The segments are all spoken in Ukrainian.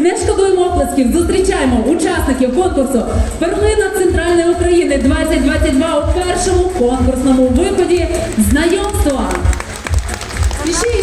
Не шкодуємо оплесків, зустрічаємо учасників конкурсу Перлина Центральної України 2022 у першому конкурсному виході знайомства. І ще,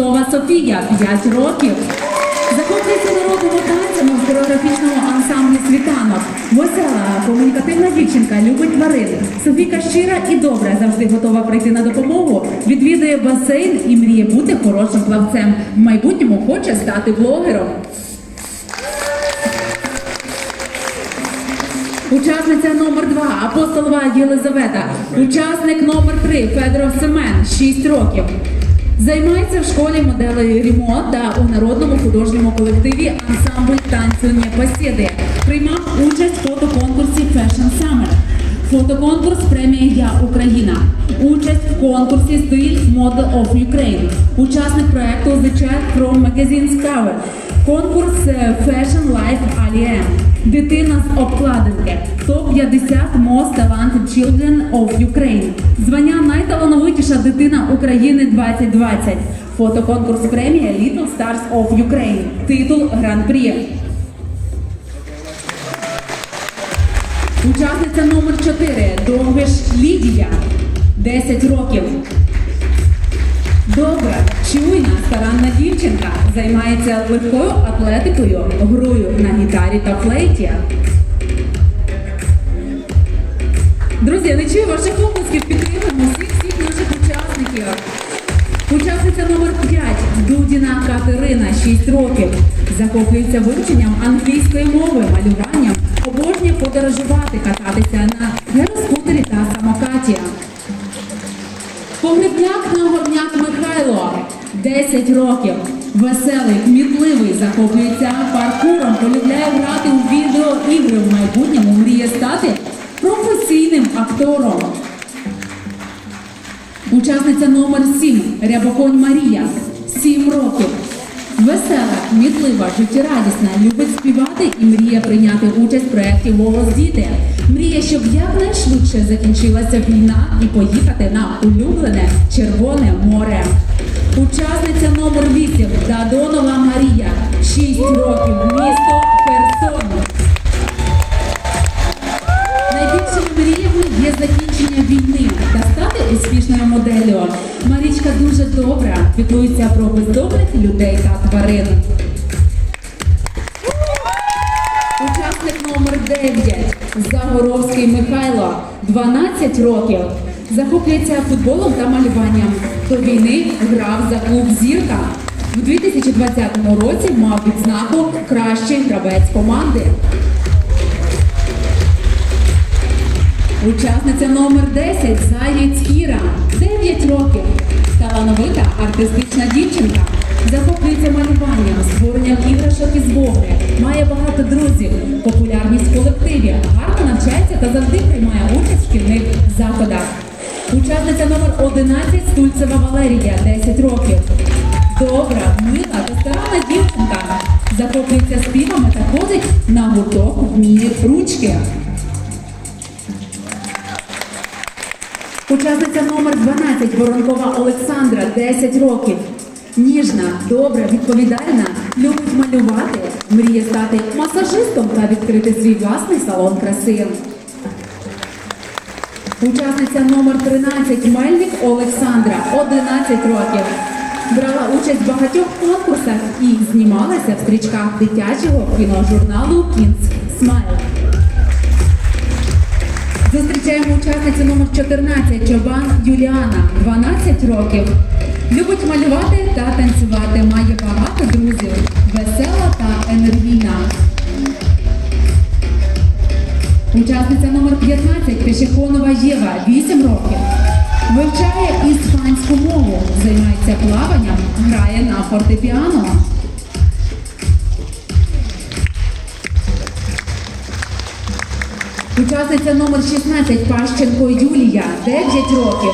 Лазур Софія, 5 років. Захоплюється народними танцями в хореографічному ансамблі світанок. Весела, комунікативна дівчинка, любить тварин. Софійка щира і добра, завжди готова прийти на допомогу. Відвідує басейн і мріє бути хорошим плавцем. В майбутньому хоче стати блогером. Учасниця номер 2 Апостолова Єлизавета. Учасник номер 3 Федоров Семен 6 років. Займається в школі моделей ремонт та у народному художньому колективі ансамбль танцю Непосіди. Приймав участь в фотоконкурсі Fashion Summer. Фотоконкурс премія Я Україна. Участь в конкурсі Стиль Model of Ukraine. Учасник проекту The Child from Magazine Cover. Конкурс Fashion Life Alien. Дитина з обкладинки. Топ-50 Most Talented Children of Ukraine. Звання найталановитіша дитина України 2020. Фотоконкурс премія Little Stars of Ukraine. Титул Гран-прі. Учасниця номер 4 Довгиш Лідія. 10 років. Добра, чуйна, старанна дівчинка займається легкою атлетикою, грою на гітарі та флейті. Друзі, я не чую ваших оплесків, підтримуємо всіх всіх наших учасників. Учасниця номер 5 Дудіна Катерина, 6 років. Захоплюється вивченням англійської мови, малюванням, обожнює подорожувати, кататися на гіроскутері та самокаті. Погребняк Нагорняк Михайло, 10 років. Веселий, кмітливий, захоплюється паркуром, полюбляє грати у відеоігри в майбутньому, мріє стати професійним актором. Учасниця номер 7 Рябоконь Марія, 7 років. Весела, кмітлива, життєрадісна, любить співати і мріє прийняти участь в проєкті Голос діти. Мріє, щоб якнайшвидше закінчилася війна і поїхати на улюблене Червоне море. Учасниця номер 8 Дадонова Марія, років, місто тварин. Учасник номер 9 Загоровський Михайло, 12 років. Захоплюється футболом та малюванням. До війни грав за клуб Зірка. У 2020 році мав відзнаку Кращий гравець команди. Учасниця номер 10 Заєць Кіра, 9 років. Талановита артистична дівчинка. Захоплюється малюванням, створенням іграшок із вогни, має багато друзів, популярність в колективі, гарно навчається та завжди приймає участь в шкільних заходах. Учасниця номер 11 Стульцева Валерія, 10 років. Добра, мила та старанна дівчинка. Захоплюється співами та ходить на гурток вміє ручки. Учасниця номер 12 Воронкова Олександра, 10 років. Ніжна, добра, відповідальна, любить малювати, мріє стати масажистом та відкрити свій власний салон краси. Учасниця номер 13 Мельник Олександра, 11 років. Брала участь в багатьох конкурсах і знімалася в стрічках дитячого кіножурналу Кінс Смайл. Зустрічаємо учасницю номер 14 Чобан Юліана, 12 років. Любить малювати та танцювати, має багато друзів, весела та енергійна. Учасниця номер 15 Пешехонова Єва, 8 років. Вивчає іспанську мову, займається плаванням, грає на фортепіано. Учасниця номер 16 Пащенко Юлія, 9 років.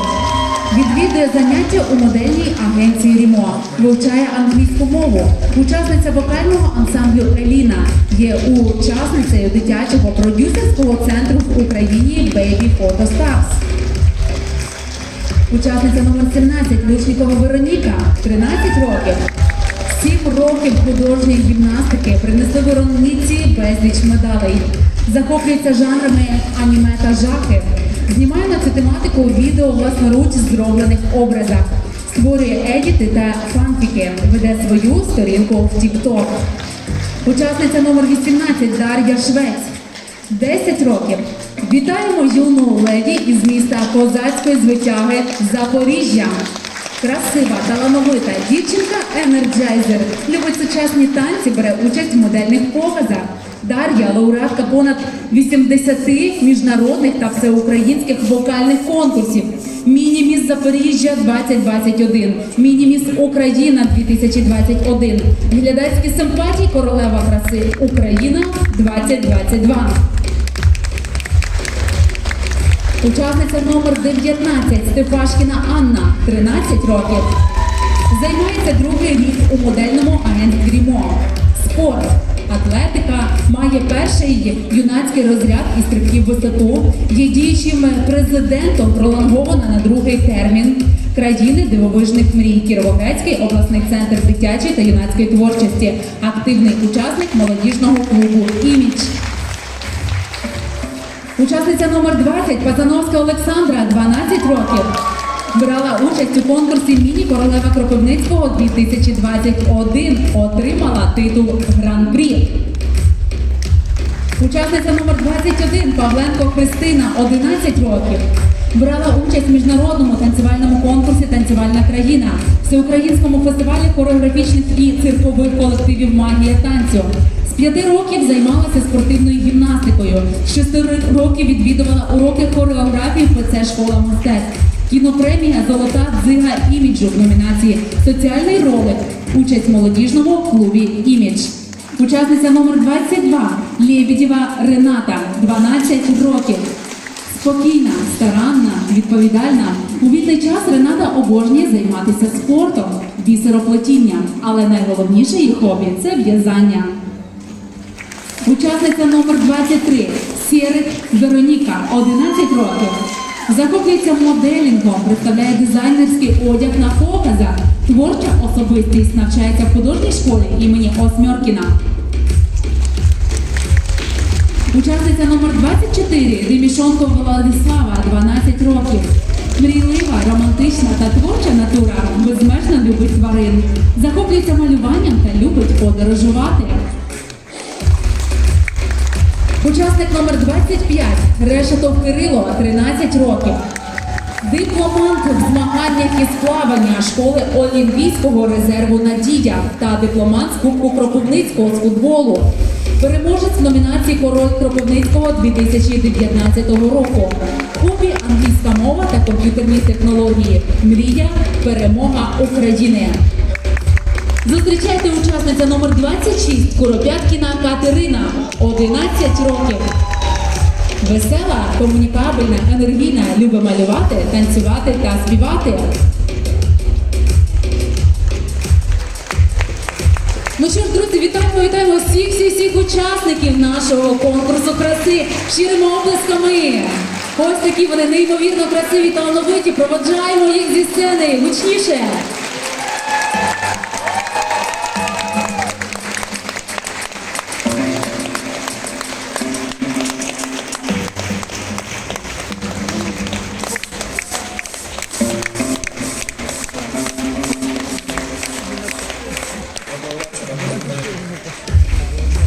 Відвідує заняття у модельній агенції Рімо, вивчає англійську мову. Учасниця вокального ансамблю Еліна є учасницею дитячого продюсерського центру в Україні Baby Photo Stars. Учасниця номер 17 Лучникова Вероніка, 13 років. Сім років художньої гімнастики принесли Вероніці безліч медалей. Захоплюється жанрами аніме та жахи. Знімає на цю тематику відео власноруч зроблених образах. Створює едіти та фанфіки. Веде свою сторінку в TikTok. Учасниця номер 18 Дар'я Швець. 10 років. Вітаємо юну леді із міста Козацької звитяги Запоріжжя. Красива, талановита дівчинка енерджайзер. Любить сучасні танці, бере участь в модельних показах. Дар'я лауреатка понад 80 міжнародних та всеукраїнських вокальних конкурсів. Міні-міс Запоріжжя 2021, Міні-міс Україна 2021, глядацькі симпатії Королева краси Україна 2022. Учасниця номер 19 Стефашкіна Анна, 13 років. Займається другий рік у модельному агентстві Рімо. Спорт, атлетика, має перший юнацький розряд із стрибків висоту, є діючим президентом пролонгована на другий термін країни дивовижних мрій Кіровоградський обласний центр дитячої та юнацької творчості, активний учасник молодіжного клубу Імідж. Учасниця номер 20 Пазановська Олександра, 12 років. Брала участь у конкурсі Міні Королева Кропивницького 2021. Отримала титул Гран-прі. Учасниця номер 21 Павленко Христина, 11 років. Брала участь в міжнародному танцювальному конкурсі Танцювальна країна, всеукраїнському фестивалі хореографічних і циркових колективів Магія танцю. З п'яти років займалася спортивною гімнастикою. З шести років відвідувала уроки хореографії в ПЦ Школа мистецтв. Кінопремія Золота дзига іміджу в номінації Соціальний ролик. Участь в молодіжному клубі Імідж. Учасниця номер 22 Лєбідєва Рената, 12 років. Спокійна, старанна, відповідальна. У вільний час Рената обожнює займатися спортом, бісероплетінням, але найголовніше її хобі це в'язання. Учасниця номер 23 Сєрик Вероніка, 11 років. Захоплюється моделінгом, представляє дизайнерський одяг на показах. Творча особистість навчається в художній школі імені Осьмьоркіна. Учасниця номер 24 Ремішонко Владислава, 12 років. Мрійлива, романтична та творча натура безмежно любить тварин. Захоплюється малюванням та любить подорожувати. Учасник номер 25 Решетов Кирило, 13 років. Дипломант в змаганнях із плавання школи Олімпійського резерву Надія та дипломант з Кубку Кропивницького з футболу. Переможець номінації Король Кропивницького 2019 року. Хобі англійська мова та комп'ютерні технології. Мрія перемога України. Зустрічайте учасниця номер 26 Куропяткіна Катерина, 11 років. Весела, комунікабельна, енергійна, любить малювати, танцювати та співати. Ну що ж, друзі, вітаємо, вітаємо всіх, всіх, всіх учасників нашого конкурсу краси щирими оплесками. Ось такі вони неймовірно красиві та талановиті. Проводжаємо їх зі сцени гучніше.